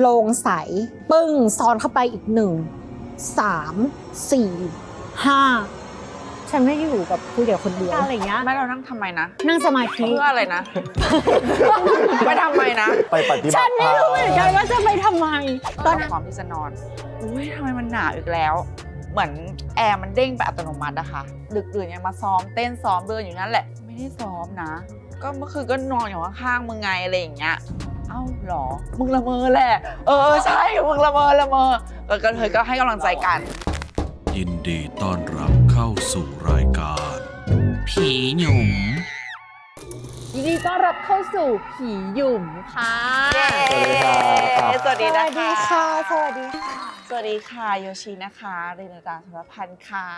โลงใส ปึ้งซ้อนเข้าไปอีกหนึ่งสามสี่ห้าฉันไม่ได้อยู่กับผู้เดียวคนเดียวอะไรอย่างเงี้ยไม่เรานั่งทำไมนะ นั่งสมาธิเพื่ออะไรนะ ไปทำไมนะ ไปปฏิบัติฉันไม่รู้เหมือนกันว่าจะไปทำไมตตออนนนั้นพร้อมที่จะนอนอุ้ยทำไมมันหนาวอีกแล้ว เหมือนแอร์มันเด้งไปอัตโนมัติอะค่ะดึกดื่นยังมาซ้อมเต้นซ้อมเดินอยู่นั่นแหละ ไม่ได้ซ้อมนะ ก็เมื่อคืนก็นอนอยู่ข้างๆมึงไงอะไรอย่างเงี้ย เอ้าเหรอ มึงละเมอแหละ เออใช่ มึงละเมอละเมอก็ก็เธอก็ให้กำลังใจกัน ยินดีต้อนรับเข้าสู่รายการ ผีหนุ่มยินดีต้อนรับเข้าสู่ผีหยุ่มค่ะสวัสดีนะสวัสดีคะค่ะสวัสดีค่ะ สวัสดีค่ะ โยชินะคะเรนดาธนพันธ์ค่ะ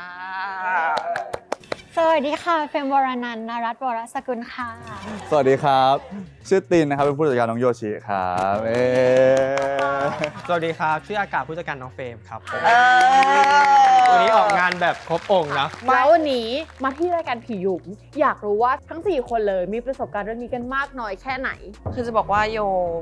สวัสดีค่ะ เฟรมวรนันท์นรัตน์วรสกุลค่ะ สวัสดีครับ ชื่อตินนะครับเป็นผู้จัดการน้องโยชิครับเอ๊ะสวัสดีครับ ชื่ออากาศผู้จัดการน้องเฟรมครับผมเออวันนี้ออกงานแบบครบองค์นะ แล้ววันนี้มาที่รายการผีหยุ่มอยากรู้ว่าทั้ง 4 คนเลยมีประสบการณ์เรื่องนี้กันมากน้อยแค่ไหน คือจะบอกว่าโย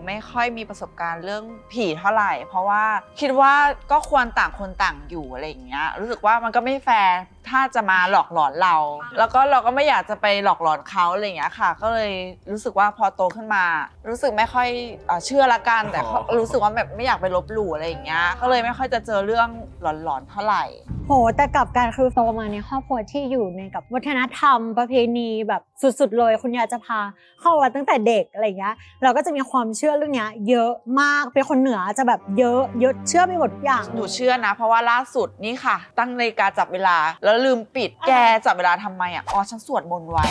ไม่ค่อยมีประสบการณ์เรื่องผีเท่าไหร่ เพราะว่าคิดว่าก็ควรต่างคนต่างอยู่อะไรอย่างเงี้ยรู้สึกว่ามันก็ไม่แฟร์ถ้าจะมาหลอกหลอนเราแล้วก็เราก็ไม่อยากจะไปหลอกหลอนเขาอะไรอย่างเงี้ยค่ะ ก็เลยรู้สึกว่าพอโตขึ้นมา รู้สึกไม่ค่อยเอ่อเชื่อละกัน แต่ก็รู้สึกว่าแบบไม่อยากไปลบหลู่อะไรอย่างเงี้ย ก็เลยไม่ค่อยจะเจอเรื่องหลอนๆเท่าไหร่ โหแต่กลับการคือโตมาในครอบครัวที่อยู่ในกับวัฒนธรรมประเพณีแบบ สุดๆเลยคุณยายจะพาเข้าวัดตั้งแต่เด็กอะไรอย่างเงี้ยเราก็จะมีความเชื่อเรื่องเนี้ยเยอะมากเป็นคนเหนือจะแบบเยอะเยอะเชื่อไปหมดทุกอย่างหนูเชื่อนะ เพราะว่าล่าสุดนี่ค่ะ ตั้งนาฬิกาจับเวลา แล้วลืมปิดแกจับเวลาทำไมอะอ๋อฉันสวดมนต์ไว้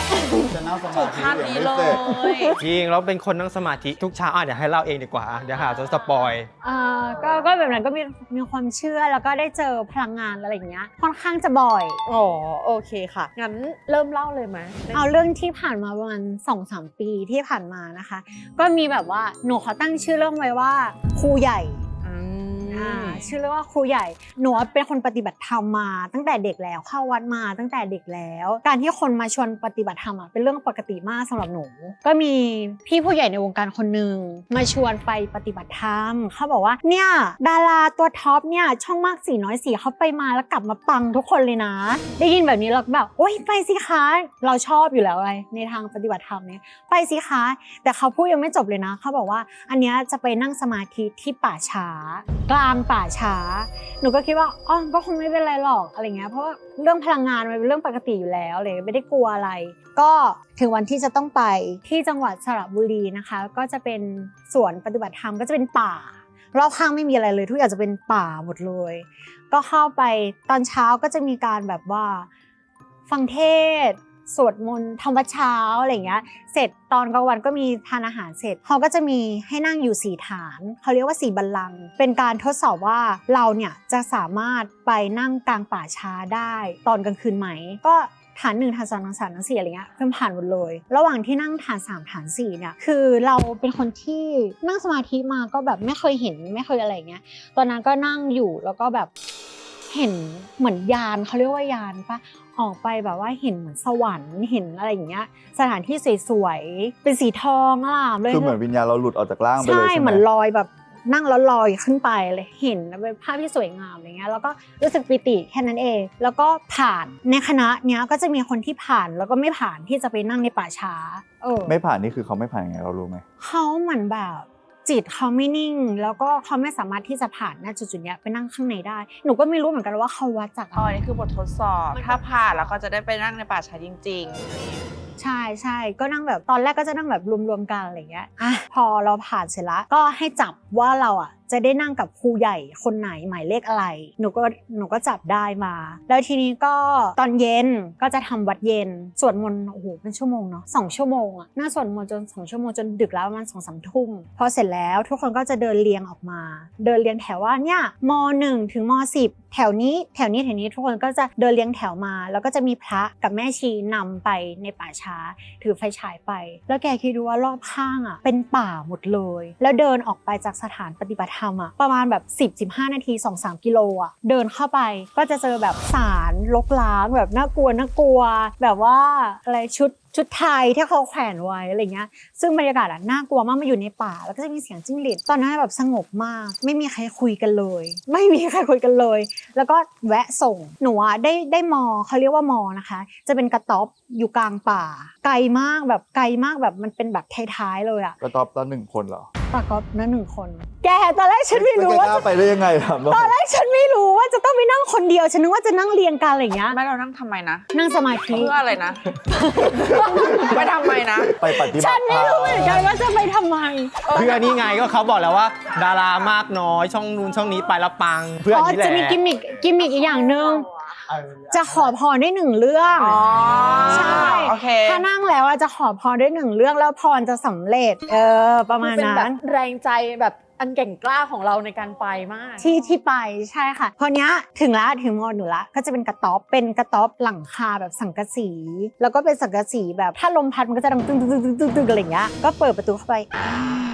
จะนั่งสถูมากธิคาดยังนี้ไม่เลเสร็จยจริงแล้วเป็นคนนั่งสมาธิทุกเช้าอะเดี๋ยวให้เล่าเองดีกว่าอะเดี๋ยวหาจะสปอยอ่าก็ก็แบบนั้นก็มีมีความเชื่อแล้วก็ได้เจอพลังงานอะไรอย่างเงี้ยค่อนข้างจะบ่อยอ๋อโอเคค่ะงั้นเริ่มเล่าเลยไหมเอาเรื่องที่ผ่านมาประมาณสองสามปีที่ผ่านมานะคะ ก็มีแบบว่าหนูเขาตั้งชื่อเรื่องไว้ว่าครูใหญ่ อ่าชื่อเรื่องว่าครูใหญ่หนูเป็นคนปฏิบัติธรรมมา ตั้งแต่เด็กแล้วเข้าวัดมาตั้งแต่เด็กแล้ว การที่คนมาชวนปฏิบัติธรรมอะเป็นเรื่องปกติมากสำหรับหนู ก็มีพี่ผู้ใหญ่ในวงการคนหนึ่งมาชวนไปปฏิบัติธรรมเขาบอกว่าเนี่ยดาราตัวท็อปเนี่ยช่องมากสีน้อยสีเขาไปมาแล้วกลับมาปังทุกคนเลยนะ ได้ยินแบบนี้เราก็แบบโอ๊ยไปสิคะเราชอบอยู่แล้วอะไรในทางปฏิบัติธรรมเนี่ยไปสิคะแต่เขาพูดยังไม่จบเลยนะเขาบอกว่า อันเนี้ยจะไปนั่งสมาธิที่ป่าช้ากลางป่าช้า หนูก็คิดว่าอ๋อก็คงไม่เป็นไรหรอกอะไรเงี้ยเพราะว่าเรื่องพลังงานมันเป็นเรื่องปกติอยู่แล้วเลยไม่ได้กลัวอะไร ก็ถึงวันที่จะต้องไปที่จังหวัดสระบุรีนะคะ ก็จะเป็นสวนปฏิบัติธรรมก็จะเป็นป่ารอบข้างไม่มีอะไรเลยทุกอย่างจะเป็นป่าหมดเลย ก็เข้าไปตอนเช้าก็จะมีการแบบว่าฟังเทศ สวดมนต์ทำวัดเช้าอะไรเงี้ย เสร็จตอนกลางวันก็มีทานอาหารเสร็จเขาก็จะมีให้นั่งอยู่สี่ฐาน เขาเรียกว่าสี่บัลลังก์เป็นการทดสอบว่าเราเนี่ยจะสามารถไปนั่งกลางป่าช้าได้ตอนกลางคืนไหม ก็ฐานหนึ่งฐานสองฐานสามฐานสี่อะไรเงี้ยเพิ่มผ่านหมดเลย ระหว่างที่นั่งฐานสามฐานสี่เนี่ยคือเราเป็นคนที่นั่งสมาธิมาก็แบบไม่เคยเห็นไม่เคยอะไรเงี้ยตอนนั้นก็นั่งอยู่แล้วก็แบบเห็นเหมือนยานเขาเรียกว่ายานปะ ออกไปแบบว่าเห็นเหมือนสวรรค์เห็นอะไรอย่างเงี้ยสถานที่สวยๆเป็นสีทองอล่ามเลยคือเหมือนวิญญาณเราหลุดออกจากร่างไปเลยใช่ใช่ไหเหมมือนลอยแบบนั่งแล้วลอยขึ้นไปเลยเห็นเป็นภาพที่สวยงามอะไรเงี้ยแล้วก็รู้สึกปิติแค่นั้นเอง แล้วก็ผ่านในคณะเนี้ยก็จะมีคนที่ผ่านแล้วก็ไม่ผ่านที่จะไปนั่งในป่าช้าเออไม่ผ่านนี่คือเขาไม่ผ่านยังไงเรารู้ไหมเขาเหมือนแบบ จิตเขาไม่นิ่ง แล้วก็เขาไม่สามารถที่จะผ่านณจุดๆเนี้ยไปนั่งข้างในได้ หนูก็ไม่รู้เหมือนกันว่าเขาวัดจากอ๋ออะไรอันนี้คือบททดสอบ ถ้าผ่านแล้วก็จะได้ไปนั่งในป่าช้าจริงใช่ใช่ก็นั่งแบบตอนแรกก็จะนั่งแบบรวมๆกันอะไรเงี้ยอะพอเราผ่านเสร็จแล้วก็ให้จับว่าเราอะ จะได้นั่งกับครูใหญ่คนไหนหมายเลขอะไร หนูก็หนูก็จับได้มา แล้วทีนี้ก็ตอนเย็นก็จะทำวัดเย็นสวดมนต์โอ้โหเป็นชั่วโมงเนาะสองชั่วโมงอะน่าสวดมนต์จนสองชั่วโมงจนดึกแล้วประมันสองสามทุ่มพอเสร็จแล้วทุกคนก็จะเดินเรียงออกมา เดินเรียงแถวว่าเนี่ยมหนึ่งถึงมสิบแถวนี้แถวนี้แถวนี้ทุกคนก็จะเดินเรียงแถวมา แล้วก็จะมีพระกับแม่ชีนำไปในป่าช้า ถือไฟฉายไป แล้วแกคิดดูว่ารอบข้างอะเป็นป่าหมดเลย แล้วเดินออกไปจากสถานปฏิบัติธรรมอะประมาณแบบ 10-15 นาที 2-3 กิโลอะเดินเข้าไปก็จะเจอแบบสารลกล้างแบบน่ากลัวน่ากลัว แบบว่าอะไรชุดชุดไทยที่เขาแขวนไว้อะไรเงี้ย ซึ่งบรรยากาศอะน่ากลัวมากมาอยู่ในป่า แล้วก็จะมีเสียงจิ้งหรีดตอนนั้นแบบสงบมาก ไม่มีใครคุยกันเลย ไม่มีใครคุยกันเลย แล้วก็แวะส่งหนูอะได้ได้มอเขาเรียกว่ามอนะคะ จะเป็นกระต๊อบอยู่กลางป่าไกลมากแบบไกลมากแบบมันเป็นแบบท้ายๆเลยอะก็ตอบตอนหนึ่งคนเหรอปากก๊อฟนั่นหนึ่งคน แกตอนแรกฉันไม่รู้แล้วว่าแกกล้าไปได้ยังไงถามหน่ตออนยแรกฉันไม่รู้ว่าจะต้องไปนั่งคนเดียว ฉันนึกว่าจะนั่งเรียงกันอะไรอย่างเงี้ยแม่เรานั่งทำไมนะ นั่งสมาธิเพื่ออะไรนะไปทำไมนะ ไปปฏิบัติฉันไม่รู้เหมือนกันว่าจะไปทำไม เพื่อนนี่ไงก็เขาบอกแล้วว่า ดารามากน้อยช่องนู้นช่องนี้ไปแล้วปัง เพื่อนอ๋อนี่แหละจะมีกิมมิกกิมมิกอีกอย่างหนึ่ง จะขอพรได้หนึ่งเรื่องอ๋อใช่โอเคถ้านั่งแล้วอะจะขอพรได้หนึ่งเรื่องแล้วพรจะสำเร็จ เออ ประมาณเป็นแบนั้บนแรงใจแบบอันเก่งกล้าของเราในการไปมาก ที่ที่ไปใช่ค่ะพอเนี้ยถึงละถึงมอหนูละก็จะเป็นกระต๊อบเป็นกระต๊อบหลังคาแบบสังกะสี แล้วก็เป็นสังกะสีแบบถ้าลมพัดมันก็จะดังตึ้งตึ้งตึ้งตึ้งตึ้งตึ้งอะไรอย่างเงี้ยก็เปิดประตูเข้าไปอ้าว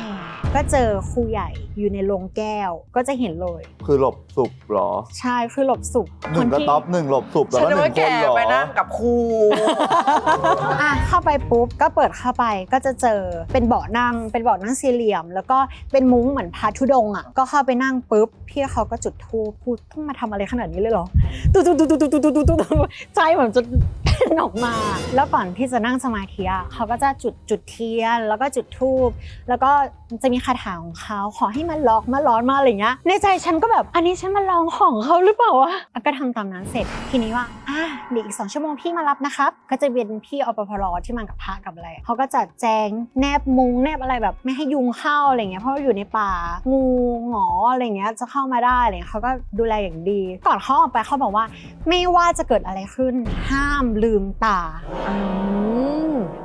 ก็เจอครูใหญ่อยู่ในโรงแก้วก็จะเห็นเลย คือหลบสุบหรอ ใช่คือหลบสุบหนึ่งกระต๊อบหนึ่งหลบสุบแล้วก็หนึ่งคนหรอ ไปนั่งกับครู อะเข้าไปปุ๊บก็เปิดเข้าไปก็จะเจอเป็นเบาะนั่ง เป็นเบาะนั่งสี่เหลี่ยม แล้วก็เป็นมุ้งเหมือนพาทุดงอะก็เข้าไปนั่งปุ๊บพี่เขาก็จุดทูปพูดต้องมาทำอะไรขนาดนี้เลยเหรอตุ๊ดตุ๊ดตุ๊ดตุ๊ดตุ๊ดตุ๊ดตุ๊ดใจเหมือนจะ็นออกมา แล้วก่อนที่จะนั่งสมาธิอะเขาก็จะจุดจุดเทียน แล้วก็จุดธูป แล้วก็จะมีคาถาของเขาขอให้มันล็อกมาร้อนมาอะไรเงี้ย ในใจฉันก็แบบอันนี้ฉันมาลองของเขาหรือเปล่าวะอะก็ทำตามนั้นเสร็จทีนี้ว่าอะเดี๋ยวอีกสองชั่วโมงพี่มารับนะครับ ก็จะเป็นพี่อปพรที่มากับพระกับอะไรเขาก็จัดแจงแนบมุงแนบอะไรแบบไม่ให้ยุงเข้าอะไรเงี้ยเพราะว่าอยู่ในป่างูหงออะไรเงี้ยจะเข้ามาได้อะไรเงี้ยเขาก็ดูแลอย่างดี ก่อนเขาออกไปเขาบอกว่า ไม่ว่าจะเกิดอะไรขึ้นห้ามลืืมตา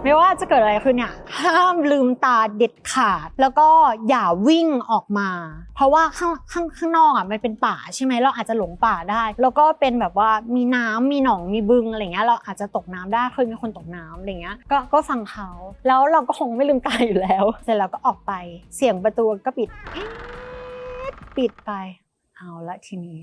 ไม่ว่าจะเกิดอะไรขึ้นเนี่ยห้ามลืมตาเด็ดขาด แล้วก็อย่าวิ่งออกมา เพราะว่าข้างข้างข้างนอกอะมันเป็นป่าใช่ไหมเราอาจจะหลงป่าได้ แล้วก็เป็นแบบว่ามีน้ำมีหนองมีบึงอะไรเงี้ยเราอาจจะตกน้ำได้เคยมีคนตกน้ำอะไรเงี้ยก็ก็ฟังเขา แล้วเราก็คงไม่ลืมตาอยู่แล้ว เสร็จแล้วก็ออกไปเสียงประตูก็ปิด ปิดไป เอาละทีนี้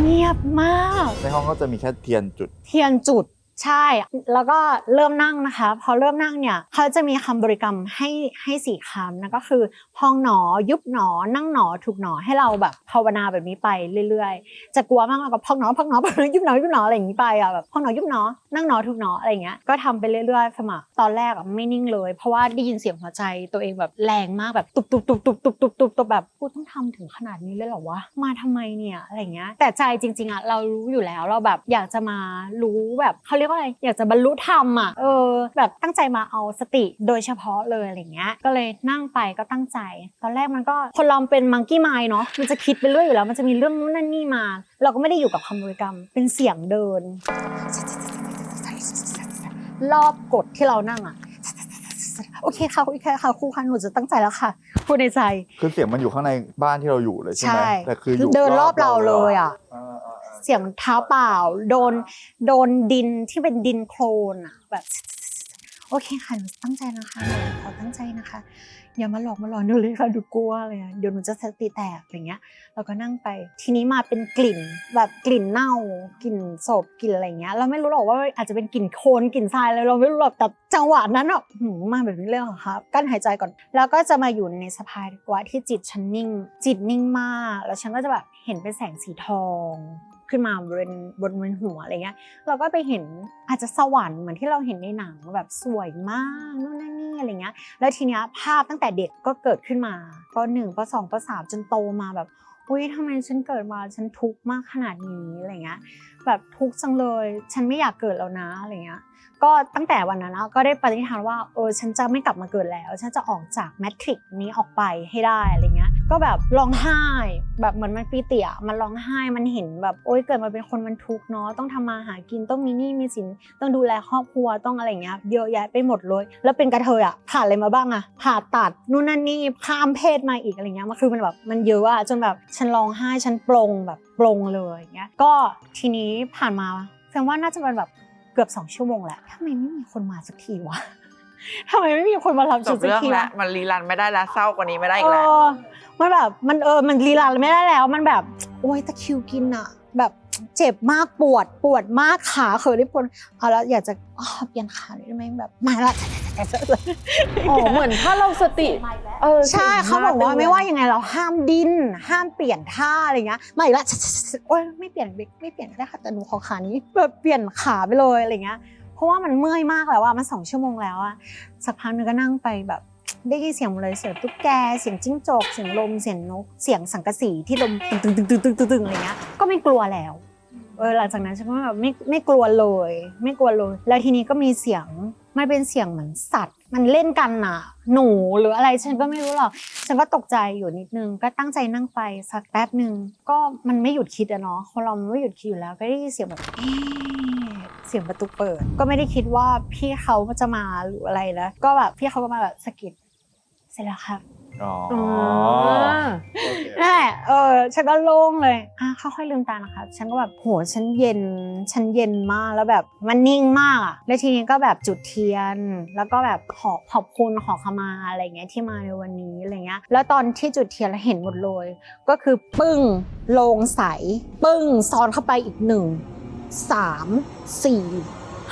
เงียบมาก ในห้องก็จะมีแค่เทียนจุด เทียนจุด ใช่ แล้วก็เริ่มนั่งนะคะ พอเริ่มนั่งเนี่ยเขาจะมีคำบริกรรมให้ให้สี่คำนะก็คือพองหนอยุบหนอนั่งหนอถูกหนอให้เราแบบภาวนาแบบนี้ไปเรื่อยๆ จะกลัวมากกว่าพองหนอพองหนอพองหนอยุบหนอยุบหนออะไรอย่างนี้ไปอะแบบพองหนอยุบหนอนั่งหนอถูกหนออะไรอย่างเงี้ยก็ทำไปเรื่อยๆ สมัครตอนแรกอะไม่นิ่งเลย เพราะว่าได้ยินเสียงหัวใจตัวเองแบบแรงมากแบบตุบตุบตุบตุบตุบตุบตุบตุบแบบกูต้องทำถึงขนาดนี้เลยเหรอวะมาทำไมเนี่ยอะไรเงี้ยแต่ใจจริงๆอะเรารู้อยู่แล้วเราแบบอยากจะมารู้แบบเขาเรียกว่าอะไรอยากจะบรรลุธรรมอะเออแบบตั้งใจมาเอาสติโดยเฉพาะเลยอะไรอย่างเงี้ยก็เลยนั่งไปก็ตั้งใจ ตอนแรกมันก็คนเราเป็นมังกี้ไมล์เนาะมันจะคิดไปเรื่อยอยู่แล้ว มันจะมีเรื่องนู้นนั่นนี่มา เราก็ไม่ได้อยู่กับคำบริกรรมเป็นเสียงเดิน รอบกฎที่เรานั่งอะโอเคค่ะโอเคค่ะครูคะหนูจะตั้งใจแล้วค่ะพูดในใจ คือเสียงมันอยู่ข้างในบ้านที่เราอยู่เลยใช่ไหมใช่แต่คืออยู่เดินรอบเราเลยอะอ่าอ่าอ่า เสียงเท้าเปล่า โดนโดนดินที่เป็นดินโคลนอะแบบโอเคค่ะหนูตั้งใจนะคะหนูขอตั้งใจนะคะอย่ามาหลอกมาหลอนหนูเลยค่ะดูกลัวเลยอะเดี๋ยวหนูจะสติแตกอะไรเงี้ยเราก็นั่งไป ทีนี้มาเป็นกลิ่นแบบกลิ่นเน่ากลิ่นศพกลิ่นอะไรเงี้ยเราไม่รู้หรอกว่าอาจจะเป็นกลิ่นโคลนกลิ่นทรายอะไรเราไม่รู้หรอกแต่จังหวะนั้นอะหืมมาแบบนี้เลยเหรอครับกั้นหายใจก่อน แล้วก็จะมาอยู่ในสภาวะที่จิตฉันนิ่ง จิตนิ่งมาก แล้วฉันก็จะแบบเห็นเป็นแสงสีทอง ขึ้นมาบนบนบนหัวอะไรเงี้ยเราก็ไปเห็นอาจจะสวรรค์เหมือนที่เราเห็นในหนังแบบสวยมากนู่นนั่นนี่อะไรเงี้ยแล้วทีเนี้ยภาพตั้งแต่เด็กก็เกิดขึ้นมาปหนึ่งปสองปสามจนโตมาแบบอุ้ยทำไมฉันเกิดมาฉันทุกข์มากขนาดนี้อะไรเงี้ยแบบทุกข์จังเลย ฉันไม่อยากเกิดแล้วนะอะไรเงี้ยก็ตั้งแต่วันนั้นก็ได้ปฏิญาณว่าเออฉันจะไม่กลับมาเกิดแล้ว ฉันจะออกจากแมทริกนี้ออกไปให้ได้อะไรเงี้ย ก็แบบร้องไห้ แบบเหมือนมันปีเตียมันร้องไห้มันเห็นแบบโอ๊ยเกิดมาเป็นคนมันทุกข์เนาะต้องทำมาหากินต้องมีหนี้มีสินต้องดูแลครอบครัวต้องอะไรเงี้ยเยอะแยะไปหมดเลย แล้วเป็นกระเทยอะผ่านอะไรมาบ้างอะผ่าตัดนู่นนั่นนี่ข้ามเพศมาอีกอะไรเงี้ยมันคือมันแบบมันเยอะอะจนแบบฉันร้องไห้ฉันปลงแบบปลงเลยอย่างเงี้ยก็ทีนี้ผ่านมาแสดงว่าน่าจะเป็นแบบเกือบสองชั่วโมงแหละทำไมไม่มีคนมาสักทีวะทำไมไม่มีคนมารับจฉับนสักเรื่องทีแล้ววะมันรีรันไม่ได้แล้วเศร้ากว่านี้ไม่ได้อีกแล้วเออ มันแบบมันเออมันรีลันไม่ได้แล้ว มันแบบโอ้ยตะคริวกินอะแบบเจ็บมากปวดปวดมากขาเขอริบปวดเอาแล้วอยากจะอ๋อเปลี่ยนขาได้ไหมแบบมาละอ๋อเหมือนถ้าเราสติเออใช่ก่งเขาบอกว่าลยไม่ว่ายังไงเราห้ามดิ้นห้ามเปลี่ยนท่าอะไรเงี้ยมาอีกแล้วโอ๊ยไม่เปลี่ยนไม่เปลี่ยนก็ได้ค่ะแต่หนูขอขานี้แบบเปลี่ยนขาไปเลยอะไรเงี้ยเพราะว่ามันเมื่อยมากแล้วอะมันสองชั่วโมงแล้วอะสักพักหนึงก็นั่งไปแบบ ได้ยินเสียงหมดเลยเสียงตุ๊กแกเสียงจิ้งจกเสียงลมเสียงนก เสียงสังกะสีที่ลมตึงตึงตึงตึงตึงตึงตึงอะไรเงี้ยก็ไม่กลัวแล้วเออหลังจากนั้นฉันก็แบบไม่ไม่กลัวเลย ไม่กลัวเลย แล้วทีนี้ก็มีเสียงมันเป็นเสียงเหมือนสัตว์ มันเล่นกันน่ะ หนูหรืออะไรฉันก็ไม่รู้หรอกฉันก็ตกใจอยู่นิดนึงก็ตั้งใจนั่งไปสักแป๊บหนึ่งก็มันไม่หยุดคิดอะเนาะคนเรามันไม่หยุดคิดอยู่แล้วก็ได้ยินเสียงแบบเอ๊เสียงประตูเปิด ก็ไม่ได้คิดว่าพี่เขาจะมาหรืออะไรนะก็แบบพี่เขาก็มาแบบสะกิด เสร็จแล้วครับอ๋ออ๋อนั่นแหละเออฉันก็โล่งเลยอะค่อยๆลืมตานะคะฉันก็แบบโหฉันเย็น ฉันเย็นมากแล้วแบบมันนิ่งมากอะแล้วทีนี้ก็แบบจุดเทียน แล้วก็แบบขอขอบคุณขอขมาอะไรเงี้ยที่มาในวันนี้อะไรเงี้ย แล้วตอนที่จุดเทียนแล้วเห็นหมดเลย ก็คือปึ้งโลงใส ปึ้งซ้อนเข้าไปอีกหนึ่งสามสี่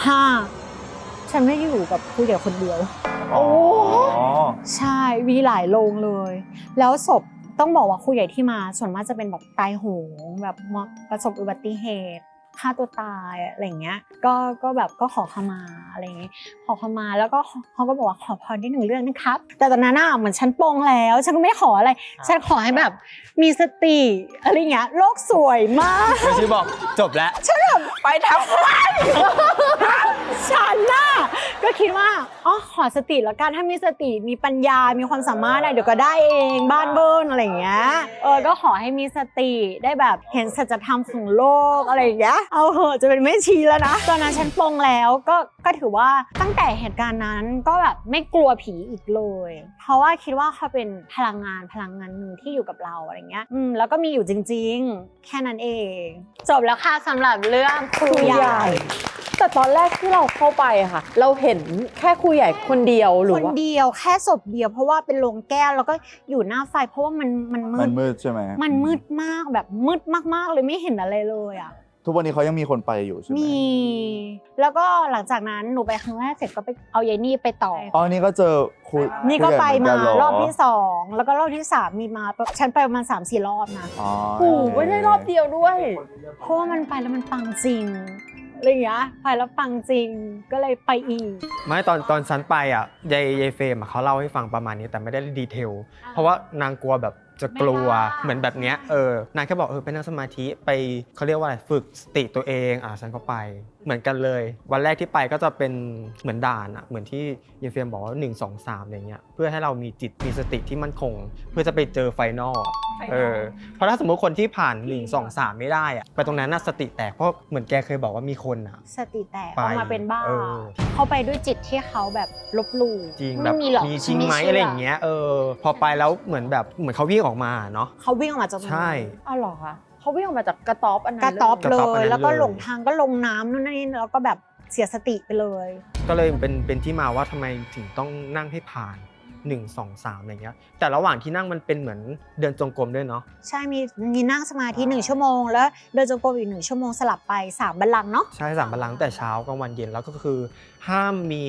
ห้า ฉันไม่ได้อยู่กับผู้ใหญ่คนเดียวอ๋อใช่มีหลายโรงเลย แล้วศพต้องบอกว่าครูใหญ่ที่มาส่วนมากจะเป็นแบบตายโหงแบบมาประสบอุบัติเหตุ ฆ่าตัวตายอะไรอย่างเงี้ยก็ก็แบบก็ขอขมาอะไรอย่างเงี้ยขอขมาแล้วก็เขาก็บอกว่าขอพรที่หนึ่งเรื่องนะครับ แต่ตอนนั้นน่ะเหมือนฉันปลงแล้ว ฉันก็ไม่ขออะไร ฉันขอให้แบบมีสติอะไรเงี้ยโลกสวยมากโยชิบอกจบแล้วไปทำไมฉันน่ะก็คิดว่าอ๋อขอสติแล้วกันถ้ามีสติมีปัญญา มีความสามารถอะไรเดี๋ยวก็ได้เองบ้านเบิ้ลอะไรอย่างเงี้ยเออก็ขอให้มีสติได้แบบเห็นสัจธรรมของโลกอะไรอย่างเงี้ยเอาเหอะจะเป็นไม่ชีแล้วนะตอนนั้นฉันปลงแล้วก็ก็ถือว่าตั้งแต่เหตุการณ์นั้นก็แบบไม่กลัวผีอีกเลย เพราะว่าคิดว่าเขาเป็นพลังงานพลังงานหนึ่งที่อยู่กับเราอะไรเงี้ยอืมแล้วก็มีอยู่จริง ๆ แค่นั้นเอง จบแล้วค่ะสำหรับเรื่องครูใหญ่ แต่ตอนแรกที่เราเข้าไปอะค่ะ เราเห็นแค่ครูใหญ่คนเดียวหรือคนว่าเดียวแค่ศพเดียวเพราะว่าเป็นโรงแก้วแล้วก็อยู่หน้าไฟเพราะว่ามันมันมืมัดนมืดใช่ไหมมันมืดมากแบบมืดมากๆเลยไม่เห็นอะไรเลยอะ ทุกวันนี้เขายังมีคนไปอยู่ใช่ไหมมี แล้วก็หลังจากนั้นหนูไปครั้งแรกเสร็จก็ไปเอายายนี่ไปต่อ อ๋อนี่ก็เจอคุยนี่ก็ไปคุยมาเหนนเหรอบที่สองแล้วก็รอบที่สามมีมาฉันไปประมาณสามสี่รอบนะอ๋อโอ้โหไม่ได้รอบเดียวด้วยเพราะว่ามันไปแล้วมันปังจริงอะไรอย่างเงี้ยไปแล้วปังจริงก็เลยไปอีก ไม่ตอนตอนฉันไปอะยายยายเฟรมอะเขาเล่าให้ฟังประมาณนี้แต่ไม่ได้ดีเทล เพราะว่านางกลัวแบบ จะกลัวไม่ได้เหมือนแบบเนี้ยเออนางแค่บอกเออไปนั่งสมาธิไปเขาเรียกว่าอะไรฝึกสติตัวเองอะฉันก็ไปเหมือนกันเลย วันแรกที่ไปก็จะเป็นเหมือนด่านอะเหมือนที่ยายเฟรมบอกว่า1 2 3อะไรเงี้ยเพื่อให้เรามีจิตมีสติที่มั่นคง เพื่อจะไปเจอไฟนอลอะเออเพราะถ้าสมมติคนที่ผ่าน1 2 3ไม่ได้อะไปตรงนั้นน่ะสติแตกเพราะเหมือนแกเคยบอกว่ามีคนอะสติแตกไปออกมาเป็นบ้า เออ เขาไปด้วยจิตที่เขาแบบลบหลู่จริงไม่แบบมีหรอกมีจริงไหมฉันอะไรชื่อย่างเงี้ยเออพอไปแล้วเหมือนแบบเหมือนเขาวิ่งออกมาเนาะ เขาวิ่งออกมาจากตรงนั้นใช่ อ้าวเหรอคะ เขาวิ่งออกมาจากกระต๊อบอันนั้นกระต๊อบเลยเลกระต๊อบอันยนั้นแล้วก็เลย หลงทางก็ลงน้ำนู่นนี่แล้วก็แบบเสียสติไปเลย ก็เลยเป็นเป็นที่มาว่าทำไมถึงต้องนั่งให้ผ่าน1 2 3อะไรเงี้ย แต่ระหว่างที่นั่งมันเป็นเหมือนเดินจงกรมด้วยเนาะ ใช่มีมีนั่งสมาธิหนึ่งชั่วโมง แล้วเดินจงกรมอีกหนึ่งชั่วโมงสลับไปสามบัลลังก์เนาะ ใช่สามบัลลังก์แต่เช้ากลางวันเย็นแล้วก็คือ ห้ามมี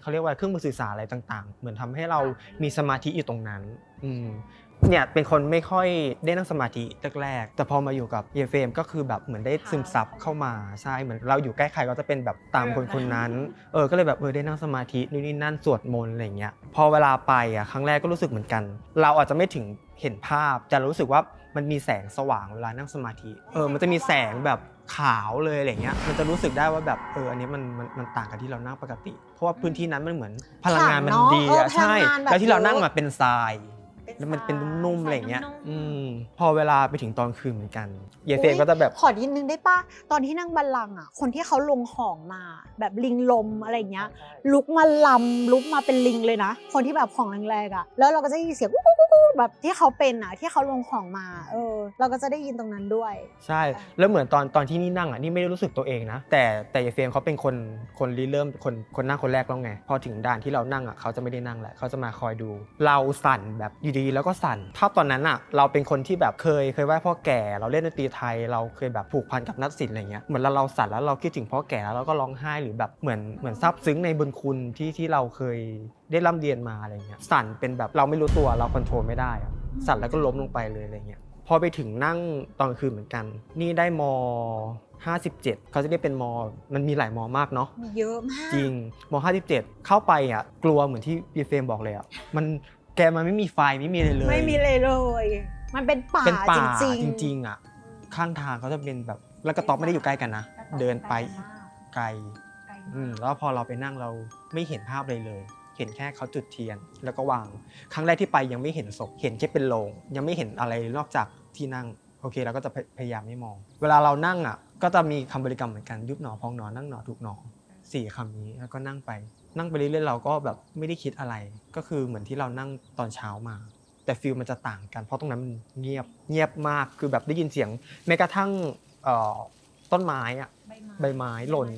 เขาเรียกว่าเครื่องมือสื่อสารอะไรต่าง ๆ เหมือนทำให้เรามีสมาธิอยู่ตรงนั้น อืม เนี่ยเป็นคนไม่ค่อยได้นั่งสมาธิแรกๆแต่พอมาอยู่กับเยเฟมก็คือแบบเหมือนได้ซึมซับเข้ามาใช่เหมือนเราอยู่ใกล้ใครก็จะเป็นแบบตามคนคนนั้นเออก็เลยแบบเออได้นั่งสมาธินู่นนี่นั่นสวดมนต์อะไรอย่างเงี้ยพอเวลาไปอะครั้งแรกก็รู้สึกเหมือนกัน เราอาจจะไม่ถึงเห็นภาพ แต่รู้สึกว่ามันมีแสงสว่างเวลานั่งสมาธิเออมันจะมีแสงแบบขาวเลยอะไรเงี้ย มันจะรู้สึกได้ว่าแบบเอออันนี้มันมันมันต่างกับที่เรานั่งปกติ เพราะว่าพื้นที่นั้นมันเหมือนพลังงานมันขลังเนอะดีเอออะพลัใช่งงานแบบแล้วที่เรานั่งเยอะมาเป็นทรายเป็น แล้วมันเป็นทรายนุ่มๆอะไรอย่างเงี้ยทรายนุ่มๆอืมพอเวลาไปถึงตอนคืนเหมือนกันเยเฟรมก็จะแบบ ขอนิดนึงได้ปะตอนที่นั่งบัลลังก์อะ คนที่เขาลงของมา แบบลิงลมอะไรอย่างเงี้ย ลุกมาลำลุกมาเป็นลิงเลยนะ คนที่แบบของแรงๆอะ แล้วเราก็จะได้ยินเสียงกุ๊กกุ๊กกุ๊กแบบที่เขาเป็นอะที่เขาลงของมา เออ เราก็จะได้ยินตรงนั้นด้วย ใช่ แล้วเหมือนตอนตอนที่นี่นั่งอะนี่ไม่ได้รู้สึกตัวเองนะ แต่แต่เยเฟรมเขาเป็นคนคนริเริ่มคนคนนั่งคนแรกแล้วไง พอถึงด่านที่เรานั่งอะเขาจะไม่ได้นั่งแหละเขาจะมาคอยดู เราสั่นแบบอยู่ดีแล้วก็สั่น ภาพตอนนั้นอะเราเป็นคนที่แบบเคยเคยไหว้พ่อแก่ เราเล่นดนตรีไทย เราเคยแบบผูกพันกับนักศิลป์อะไรเงี้ยเหมือนเราเราสั่นแล้วเราคิดถึงพ่อแก่แล้วเราก็ร้องไห้หรือแบบเหมือนเหมือนซาบซึ้งในบุญคุณที่ที่เราเคยได้ร่ำเรียนมาอะไรเงี้ยสั่นเป็นแบบเราไม่รู้ตัวเราคอนโทรลไม่ได้อะสั่นแล้วก็ล้มลงไปเลยอะไรเงี้ยพอไปถึงนั่งตอนกลางคืนเหมือนกัน นี่ได้ม57 เขาจะเรียกเป็นม มันมีหลายมมากเนาะ มีเยอะมาก จริง ม 57 เข้าไปอะ กลัวเหมือนที่พี่เฟรมบอกเลยอะ มัน แกมันไม่มีไฟไม่มีอะไรเลย ไม่มีเลยเลย มันเป็นป่าเป็นป่าจริงจริงๆอะข้างทางเขาจะเป็นแบบแล้วกระต๊อบไม่ได้อยู่ใกล้กันนะเดินไปไกลอืมแล้วพอเราไปนั่งเราไม่เห็นภาพเลยเลย เห็นแค่เขาจุดเทียน แล้วก็วาง ครั้งแรกที่ไปยังไม่เห็นศพเห็นแค่เป็นโลงยังไม่เห็นอะไรนอกจากที่นั่งโอเคเราก็จะพยพยายามไม่มอง เวลาเรานั่งอะก็จะมีคำบริกรรมเหมือนกันยุบหนอพองหนอนั่งหนอทุกหนอ สี่คำนี้แล้วก็นั่งไป นั่งไปเรื่อยๆเราก็แบบไม่ได้คิดอะไร ก็คือเหมือนที่เรานั่งตอนเช้ามา แต่ฟิลมันจะต่างกัน เพราะตรงนั้นมันเงียบเงียบมากคือแบบได้ยินเสียงแม้กระทั่งเอ่อต้นไม้อะใบไม้หล่น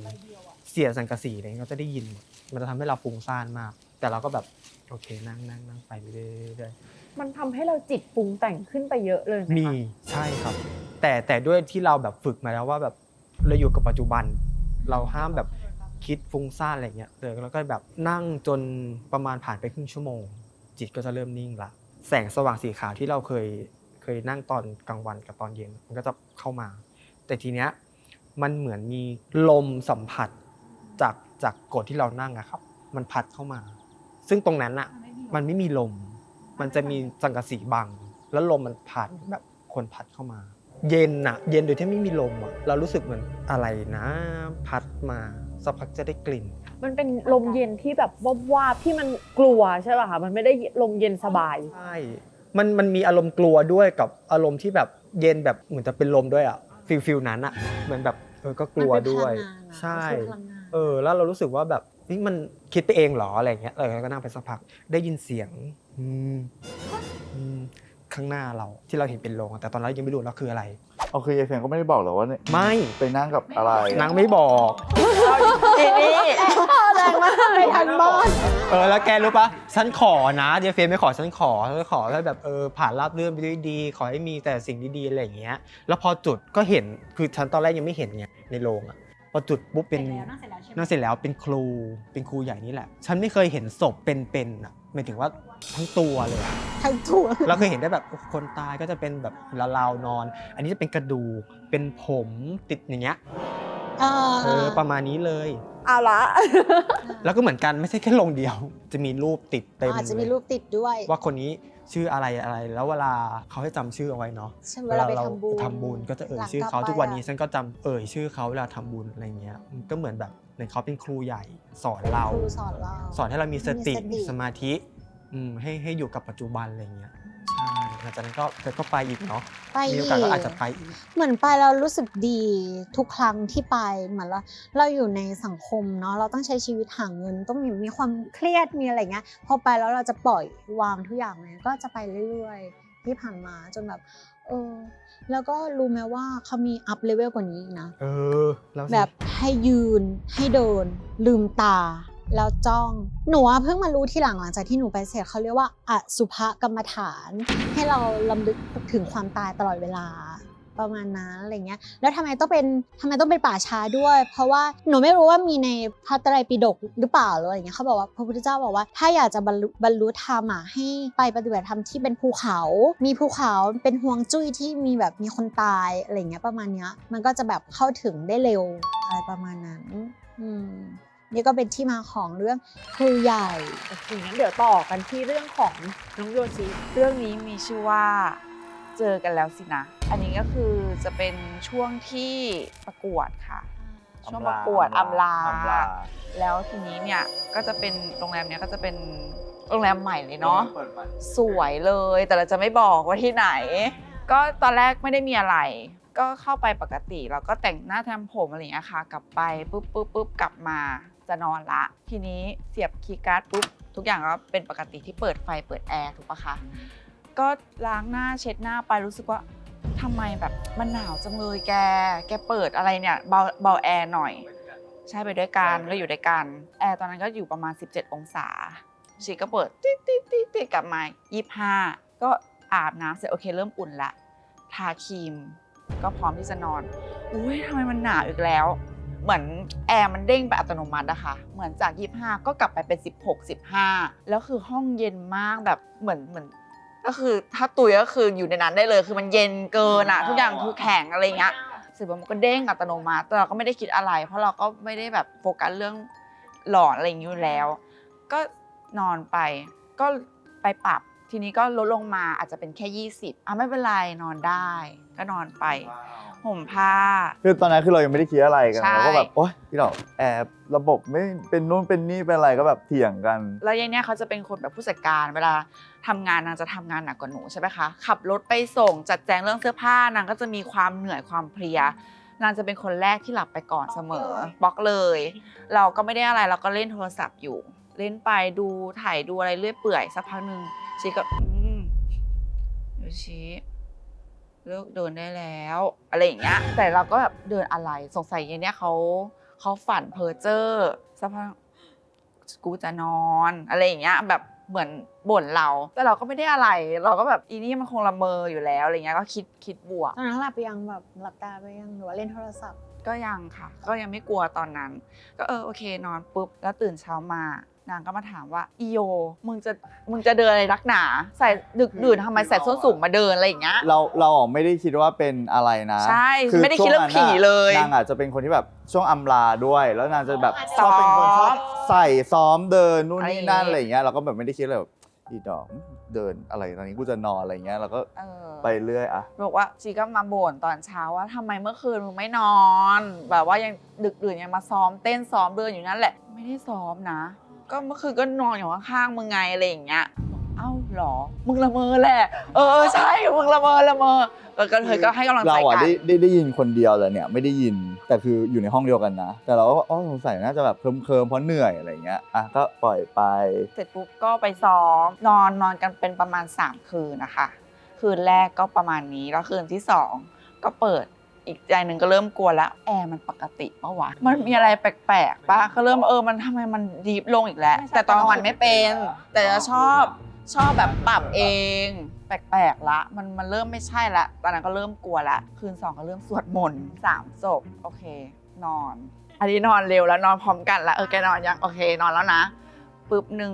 เสียงสังกะสีอะไรเงี้ยก็จะได้ยินหมดมันจะทำให้เราฟุ้งซ่านมาก แต่เราก็แบบโอเคนั่งนั่งนั่งไปเรื่อยๆมันทำให้เราจิตปรุงแต่งขึ้นไปเยอะเลยไหมมีคะใช่ครับ แต่แต่ด้วยที่เราแบบฝึกมาแล้วว่าแบบเราอยู่กับปัจจุบัน เราห้ามแบบ คิดฟุ้งซ่านอะไรเงี้ยเลยแล้วก็แบบนั่งจนประมาณผ่านไปครึ่งชั่วโมง จิตก็จะเริ่มนิ่งละแสงสว่างสีขาวที่เราเคยเคยนั่งตอนกลางวันกับตอนเย็นมันก็จะเข้ามา แต่ทีเนี้ยมันเหมือนมีลมสัมผัสจากจากกฎที่เรานั่งอะครับ มันพัดเข้ามา ซึ่งตรงนั้นอะมันไม่มีลม มันจะมีสังกะสีบัง แล้วลมมันผ่านแบบคนพัดเข้ามา เย็นอะเย็นโดยที่ไม่มีลมอะเรารู้สึกเหมือนอะไรนะ พัดมา สักพักจะได้กลิ่น มันเป็นลมเย็นที่แบบวาบๆที่มันกลัวใช่ป่ะคะมันไม่ได้ลมเย็นสบาย ใช่ มันมันมีอารมณ์กลัวด้วยกับอารมณ์ที่แบบเย็นแบบเหมือนจะเป็นลมด้วยอะฟิลฟิลนั้นอะเหมือนแบบเออก็กลัวด้วย ใช่เออ แล้วเรารู้สึกว่าแบบนี่มันคิดไปเองเหรออะไรเงี้ยเออแล้วก็นั่งไปสักพักได้ยินเสียงอืมอืม ข้างหน้าเราที่เราเห็นเป็นโรงอะแต่ตอนนั้นยังไม่รู้แล้วคืออะไร เอาคือยายเฟรมก็ไม่ได้บอกหรอกว่าเนี่ยไม่ไปนั่งกับอะไรนางไม่บอกทีนี้แรงมากไปทันบ้านเออแล้วแกรู้ปะฉันขอนะเจฟเฟรมไม่ขอฉันขอฉันขอให้แบบเออผ่านราบเรื่อนไปด้วยดี ขอให้มีแต่สิ่งดีๆอะไรอย่างเงี้ย แล้วพอจุดก็เห็นคือฉันตอนแรกยังไม่เห็นไงในโรงอะพอจุดปุ๊บเป็นนั่งเสร็จแล้วใช่ไหมนั่นเสร็จแล้วเป็นครูเป็นครูใหญ่นี่แหละ ฉันไม่เคยเห็นศพเป็นๆอะ หมายถึงว่าทั้งตัวเลยอะทั้งถั่วเราเคยเห็นได้แบบคนตายก็จะเป็นแบบละลาวนอน อันนี้จะเป็นกระดูกเป็นผมติดอย่างเงี้ยเออเออประมาณนี้เลย เอาละแล้วก็เหมือนกันไม่ใช่แค่ลงเดียว จะมีรูปติดเต็มอาจจะมีเลยรูปติดด้วยว่าคนนี้ชื่ออะไรอะไร แล้วเวลาเขาให้จำชื่อเอาไว้เนาะ ใช่เวลาไปทำบุญทำบุญก็จะเอ่ยหลังชื่อเขากลับไปทุกวันนี้อะ ฉันก็จำเอ่ยชื่อเขาเวลาทำบุญอะไรเงี้ยมันก็เหมือนแบบเห มือนเขาเป็นครูใหญ่สอนเรา ครูสอนเรา สอนให้เรามีสติมีสติมีสมาธิอืมให้ให้อยู่กับปัจจุบันอะไรเงี้ยใช่หลังจากนั้นก็ก็ไปอีกเนาะไปมีอีโอกาสก็อาจจะไปอีก เหมือนไปเรารู้สึกดีทุกครั้งที่ไปเหมือนเราเราอยู่ในสังคมเนาะเราต้องใช้ชีวิตหาเงิน ต้องมีมีความเครียดมีอะไรเงี้ยพอไปแล้วเราจะปล่อยวางทุกอย่างเลยก็จะไปเรื่อยๆ ที่ผ่านมาจนแบบเออแล้วก็รู้ไหมว่าเขามีอัพเลเวลกว่านี้อีกนะเออแล้วสิแบบให้ยืนให้เดิน ลืมตา แล้วจ้อง หนูอะเพิ่งมารู้ที่หลังหลังจากที่หนูไปเสร็จเขาเรียกว่าอสุภกรรมฐาน ให้เราลำลึกถึงความตายตลอดเวลา ประมาณนั้นอะไรเงี้ยแล้วทำไมต้องเป็นทำไมต้องเป็นป่าช้าด้วย เพราะว่าหนูไม่รู้ว่ามีในพระไตรปิฎกหรือเปล่าหรืออะไรเงี้ยเขาบอกว่าพระพุทธเจ้าบอกว่าถ้าอยากจะบรรลุบรรลุธรรมอะให้ไปปฏิบัติธรรมที่เป็นภูเขา มีภูเขาเป็นห่วงจุ้ยที่มีแบบมีคนตายอะไรเงี้ยประมาณเนี้ยมันก็จะแบบเข้าถึงได้เร็วอะไรประมาณนั้นอืมนี่ก็เป็นที่มาของเรื่องครูใหญ่โอเคงั้นเดี๋ยวต่อกันที่เรื่องของน้องโยชิเรื่องนี้มีชื่อว่า เจอกันแล้วสินะ อันนี้ก็คือจะเป็นช่วงที่ประกวดค่ะ ช่วงประกวดอำลาอำลา แล้วทีนี้เนี่ยก็จะเป็นโรงแรมเนี้ยก็จะเป็นโรงแรมใหม่เลยเนาะ สวยเลย แต่เราจะไม่บอกว่าที่ไหน ก็ตอนแรกไม่ได้มีอะไร ก็เข้าไปปกติแล้วก็แต่งหน้าทำผมอะไรอย่างเงี้ยค่ะ กลับไปปุ๊บปุ๊บปุ๊บกลับมาจะนอนละ ทีนี้เสียบคีย์การ์ดปุ๊บทุกอย่างก็เป็นปกติที่เปิดไฟเปิดแอร์ถูกปะคะ ก็ล้างหน้าเช็ดหน้าไปรู้สึกว่าทำไมแบบมันหนาวจังเลยแก แกเปิดอะไรเนี่ยเบาเบาแอร์หน่อย ใช่ไปด้วยกันก็อยู่ด้วยกันแอร์ตอนนั้นก็อยู่ประมาณ 17 องศาชีก็เปิดติ๊ดติ๊ดติ๊ดติ๊ดกลับมา25 ก็อาบน้ำเสร็จโอเคเริ่มอุ่นละทาครีม ก็พร้อมที่จะนอนอุ้ยทำไมมันหนาวอีกแล้ว เหมือนแอร์มันเด้งไปอัตโนมัติอะค่ะ เหมือนจาก 25 ก็กลับไปเป็น 16 15 แล้วคือห้องเย็นมากแบบเหมือนเหมือน ก็คือถ้าตุยก็คืออยู่ในนั้นได้เลย คือมันเย็นเกินอะทุกอย่างคือแข็งอะไรเงี้ยเสร็จปุ๊บมันก็เด้งอัตโนมัติแต่เราก็ไม่ได้คิดอะไร เพราะเราก็ไม่ได้แบบโฟกัสเรื่องหลอนอะไรอย่างนี้อยู่แล้ว ก็นอนไปก็ไปปรับ ทีนี้ก็ลดลงมาอาจจะเป็นแค่ 20อะไม่เป็นไรนอนได้ ก็นอนไปห่มผ้า คือตอนนั้นคือเรายังไม่ได้คิดอะไรกันใช่ เราก็แบบโอ๊ยพี่ดอกแอบระบบไม่เป็นนู่นเป็นนี่เป็นอะไรก็แบบเถียงกัน แล้วยายเนี่ยเขาจะเป็นคนแบบผู้จัดการเวลาทำงานนางจะทำงานหนักกว่าหนูใช่ไหมคะ ขับรถไปส่งจัดแจงเรื่องเสื้อผ้านางก็จะมีความเหนื่อยความเพลียนางจะเป็นคนแรกที่หลับไปก่อนเสมอบล็อกเลย เราก็ไม่ได้อะไรเราก็เล่นโทรศัพท์อยู่ เล่นไปดูถ่ายดูอะไรเรื่อยเปื่อยสักพักหนึ่ง ชีก็อืมเดี๋ยวชีเลิกเดินได้แล้ว อะไรอย่างเงี้ย แต่เราก็แบบเดินอะไรสงสัยยายเนี่ยเขาเขาฝันเพอเจอร์สักพักกูจะนอนอะไรอย่างเงี้ย แบบเหมือนบ่นเรา แต่เราก็ไม่ได้อะไร เราก็แบบอีนี่มันคงละเมออยู่แล้วอะไรเงี้ยก็คิดคิดบวก ตอนนั้นหลับไปยังแบบหลับตาไปยังหรือว่าเล่นโทรศัพท์ ก็ยังค่ะ ก็ยังไม่กลัวตอนนั้น ก็เออโอเคนอนปุ๊บแล้วตื่นเช้ามา นางก็มาถามว่าอีโยมึงจะมึงจะเดินอะไรรักหนา ใส่ดึกดื่นทำไมใส่ส้นสูงมาเดินอะไรอย่างเงี้ย เราเราอะไม่ได้คิดว่าเป็นอะไรนะใช่คือไม่ได้คิดเรื่องช่วนั้นผีเลยนางอาจจะเป็นคนที่แบบช่วงอำลาด้วย แล้วนางจะแบบชซ้ออบมเป็นคนชอบใส่ซ้อมเดินนู่นอะไรอนี่ย่างงี้นั่นอะไรอย่างเงี้ยเราก็แบบไม่ได้คิดเลยแบบอีดอกเดินอะไรตอนนี้กูจะนอนอะไรอย่างเงี้ยเราก็เออไปเรื่อยอะบอกว่าชีก็มาบ่นตอนเช้าว่าทำไมเมื่อคืนมึงไม่นอน แบบว่ายังดึกดื่นยังมาซ้อมเต้นซ้อมเดินอยู่นั่นแหละ ไม่ได้ซ้อมนะ ก็เมื่อคืนก็นอนอยู่ข้างๆมึงไงอะไรอย่างเงี้ย เอ้าเหรอ มึงละเมอแหละ เออใช่ มึงละเมอละเมอแล้วก็เธอก็ให้กำลังใจเราอะกัน ได้ได้ได้ยินคนเดียวเลยเนี่ยไม่ได้ยินแต่คืออยู่ในห้องเดียวกันนะ แต่เราก็อ๋อสงสัยน่าจะแบบเคิมเคิมๆเพราะเหนื่อยอะไรอย่างเงี้ยอะก็ปล่อยไป เสร็จปุ๊บก็ไปซ้อมนอนนอนกันเป็นประมาณ 3 คืนนะคะ คืนแรกก็ประมาณนี้ แล้วคืนที่ 2 ก็เปิด อีกใจหนึ่งก็เริ่มกลัวแล้วแอร์มันปกติปะวะมันมีอะไรแปลกๆปะก็เริ่มเออมันทำไมมันดีฟลงอีกแล้ว แต่ตอนกลางวันไม่เป็น แต่จะชอบชอบแบบปรับเอง แปลกๆละ มันมันเริ่มไม่ใช่ละตอนนั้นก็เริ่มกลัวละ คืนสองก็เริ่มสวดมนต์สามจบโอเค นอน อันนี้นอนเร็วแล้วนอนพร้อมกันแล้วเออแกนอนยังโอเคนอนแล้วนะปุ๊บหนึ่ง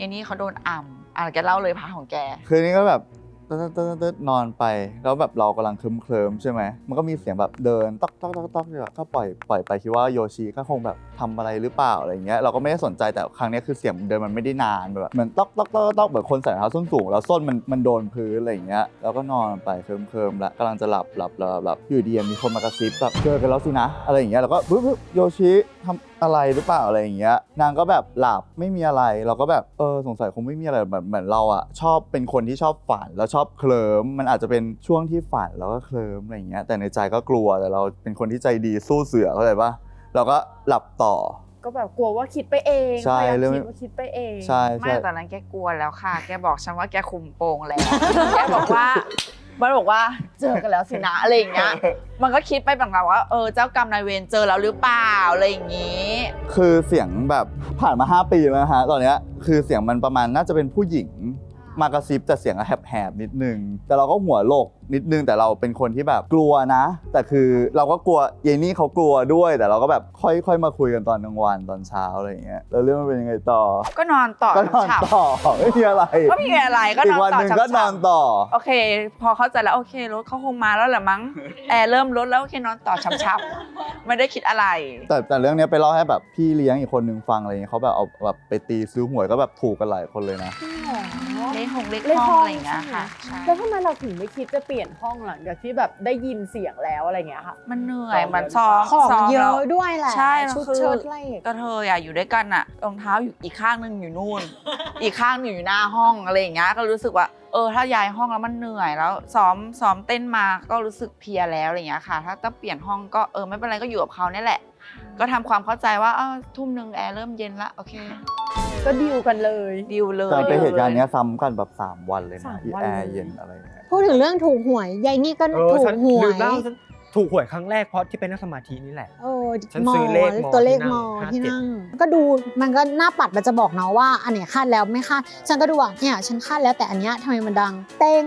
ยายนี่เขาโดนอ่ำอะแกเล่าเลยพาของแก คืนนี้ก็แบบ ตึ๊ดตึ๊ดตึ๊ดตึ๊ดนอนไป แล้วแบบเรากำลังเคลิ้มเคลิมใช่ไหมมันก็มีเสียงแบบเดินต๊อกต๊อกต๊อกต๊อกเนี่ยก็ปล่อยปล่อยไปคิดว่าโยชิก็คงแบบทำอะไรหรือเปล่าอะไรเงี้ยเราก็ไม่ได้สนใจแต่ครั้งเนี้ยคือเสียงเดินมันไม่ได้นานแบบเหมือนต๊อกต๊อกต๊อกต๊อกเหมือนคนใส่รองเท้าส้นสูงแล้วส้นมันมันโดนพื้นอะไรเงี้ยเราก็นอนไปเคลิ้มเคลิมแล้วกำลังจะหลับหลับหลับหลับอยู่ดีมีคนมากระซิบแบบเจอกันแล้วสินะอะไรอย่างเงี้ยเราก็ปึ๊บปึ๊บโยชิทำ อะไรหรือเปล่าอะไรอย่างเงี้ย นางก็แบบหลับไม่มีอะไร เราก็แบบเออสงสัยคงไม่มีอะไรแบบเหมือนเราอะชอบเป็นคนที่ชอบฝันแล้วชอบเคลิ้มมันอาจจะเป็นช่วงที่ฝันแล้วก็เคลิ้มอะไรอย่างเงี้ยแต่ในใจก็กลัวแต่เราเป็นคนที่ใจดีสู้เสือเข้าใจปะเราก็หลับต่อ ก็แบบกลัวว่าคิดไปเองใช่พยายามเรื่อง คิดว่าคิดไปเอง ใช่ไม่ใช่ ตอนนั้นแกกลัวแล้วค่ะ แกบอกฉันว่าแกคุมโปงแล้ว แกบอกว่า มันบอกว่าเจอกันแล้วสินะอะไรอย่างเงี้ย มันก็คิดไปบางเราว่าเออเจ้ากรรมนายเวรเจอแล้วหรือเปล่าอะไรอย่างงี้ คือเสียงแบบผ่านมา 5 ปีแล้วนะฮะตอนเนี้ยคือเสียงมันประมาณน่าจะเป็นผู้หญิง มากระซิบแต่เสียงแหบๆนิดนึง แต่เราก็หัวโลก นิดนึงแต่เราเป็นคนที่แบบกลัวนะ แต่คือเราก็กลัวเยนี่เขากลัวด้วย แต่เราก็แบบค่อยๆมาคุยกันตอนกลางวันตอนเช้าอะไรอย่างเงี้ยแล้วเรื่องมันเป็นยังไงต่อ ก็นอนต่อก็นอนฉับต่อไม่มีอะไรๆก็ไมมีอะไรก็อีนกอนวันต่อหนึ่งฉับๆก็นอนต่อ โอเค พอเข้าใจแล้วโอเครถเขาคงมาแล้วแหละมั้งแอร์เริ่มลดแล้วโอเคนอนต่อช้ำๆไม่ได้คิดอะไร แต่แต่เรื่องเนี้ยไปเล่าให้แบบพี่เลี้ยงอีกคนนึงฟังอะไรเงี้ยเขาแบบเอาแบบไปตีซื้อหวยก็แบบถูกกันหลายคนเลยนะเลขหงเลขเลขห้องห้องอะไรอย่างเงี้ยค่ะใช่แล้วทำไมเราถึงไม่คิดจะเปลี่ยนห้องหลังจากที่แบบได้ยินเสียงแล้วอะไรเงี้ยค่ะ มันเหนื่อยมันซ้อมของซ้มเยแล้วอะด้วยแหละใช่แล้วชุดคือ เชิ้ตอะไรอีกก็เธออะอยู่ด้วยกันอะรองเท้าอยู่อีกข้างหนึ่งอยู่นู่น อีกข้างหนึ่งอยู่หน้าห้องอะไรอย่างเงี้ยก็รู้สึกว่าเออถ้าย้ายห้องแล้วมันเหนื่อยแล้วซ้อมซ้อมเต้นมาก็รู้สึกเพลียแล้วอะไรอย่างเงี้ยค่ะ ถ้าต้องเปลี่ยนห้องก็เออไม่เป็นไรก็อยู่กับเขาเนี่ยแหละ ก็ทำความเข้าใจว่าเออทุ่มหนึ่งแอร์เริ่มเย็นละโอเคก็ดิวกันเลย ดิวเลยแต่เป็นเหตุการณ์ดิวลเนี้ยซ้ำกันแบบ 3 วันเลยสานะมที่วัน แอเลยร์เย็นอะไรเงี้ย พูดถึงเรื่องถูกหวยยายนี่ก็เออถูกฉันหวลืยมเล่าฉันถูกหวยครั้งแรกเพราะที่เป็นนั่งสมาธินี่แหละเออฉันมอซื้อเลขมอตัวเลขที่มนั่อง57ที่นั่ง ก็ดูมันก็หน้าปัดมันจะบอกเนาะว่าอันเนี้ยคาดแล้วไม่คาด ฉันก็ดูอะเนี่ยฉันคาดแล้วแต่อันเนี้ยทำไมมันดัง เต้ง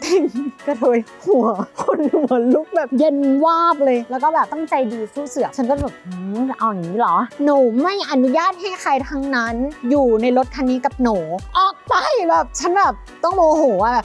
เต้งก็เลยหัว คนหัวลุกแบบเย็นวาบเลย แล้วก็แบบตั้งใจดีสู้เสือกฉันก็แบบหืมเอาอย่างนี้เหรอ หนูไม่อนุญาตให้ใครทั้งนั้น อยู่ในรถคันนี้กับหนู ออกไปแบบฉันแบบต้องโมโหอะแบบ